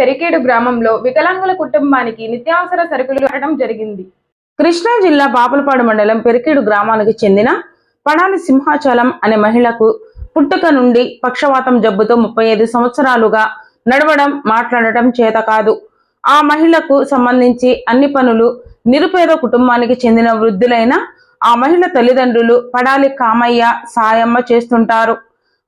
పెరికేడు గ్రామంలో వికలాంగుల కుటుంబానికి నిత్యావసర సరుకులు ఇవ్వడం జరిగింది. కృష్ణా జిల్లా బాపులపాడు మండలం పెరికేడు గ్రామానికి చెందిన పడాలి సింహాచలం అనే మహిళకు పుట్టుక నుండి పక్షవాతం జబ్బుతో ముప్పై ఐదు సంవత్సరాలుగా నడవడం మాట్లాడటం చేత కాదు. ఆ మహిళకు సంబంధించి అన్ని పనులు నిరుపేద కుటుంబానికి చెందిన వృద్ధులైన ఆ మహిళ తల్లిదండ్రులు పడాలి కామయ్య సాయమ్మ చేస్తుంటారు.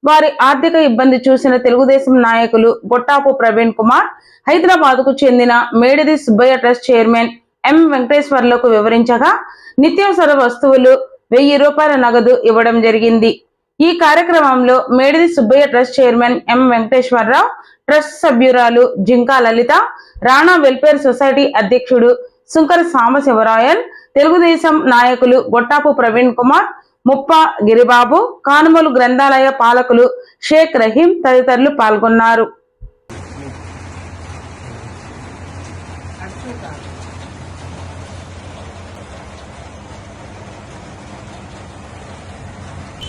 వారి ఆర్థిక ఇబ్బంది చూసిన తెలుగుదేశం నాయకులు గొట్టాపు ప్రవీణ్ కుమార్ హైదరాబాద్కు చెందిన Medidi Subbaiah trust chairman M వెంకటేశ్వర్లకు వివరించగా నిత్యావసర వస్తువులు వెయ్యి రూపాయల నగదు ఇవ్వడం జరిగింది. ఈ కార్యక్రమంలో Medidi Subbaiah trust chairman M Venkateswararao trust సభ్యురాలు జింకా లలిత రాణా వెల్ఫేర్ సొసైటీ అధ్యక్షుడు సుంకర సాంబశివరాయల్ తెలుగుదేశం నాయకులు గొట్టాపు ప్రవీణ్ కుమార్ ముప్ప గిరిబాబు కానుమలు గ్రంథాలయ పాలకులు షేక్ రహీం తదితరులు పాల్గొన్నారు.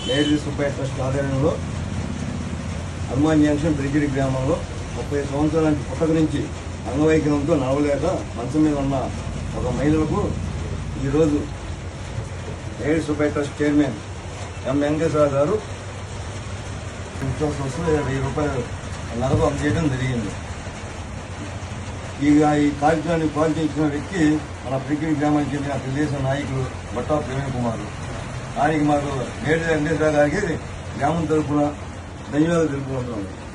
లేడీ సుబ్బయ్య ట్రస్ట్ ఆధ్వర్యంలో హనుమాన్ జంక్షన్ బ్రిగిడి గ్రామంలో ముప్పై సంవత్సరాల పుట్ట నుంచి అంగవైకల్యంతో నడవలేక మంచం మీద ఉన్న ఒక మహిళలకు ఈరోజు lady Subbaiah trust chairman M Venkateswara గారు నిత్యావసర వెయ్యి రూపాయలు నగదు అందజేయడం జరిగింది. ఇక ఈ కార్యక్రమాన్ని పాల్గొంచిన వ్యక్తి మన బ్రిగిడి గ్రామానికి చెందిన తెలుగుదేశం నాయకులు బట్టా ప్రవీణ్ కుమార్. ఆయనకి మాకు నేటి వెంకటేశ్వర గారికి గ్రామం తరఫున ధన్యవాదాలు తెలుపుకుంటున్నాను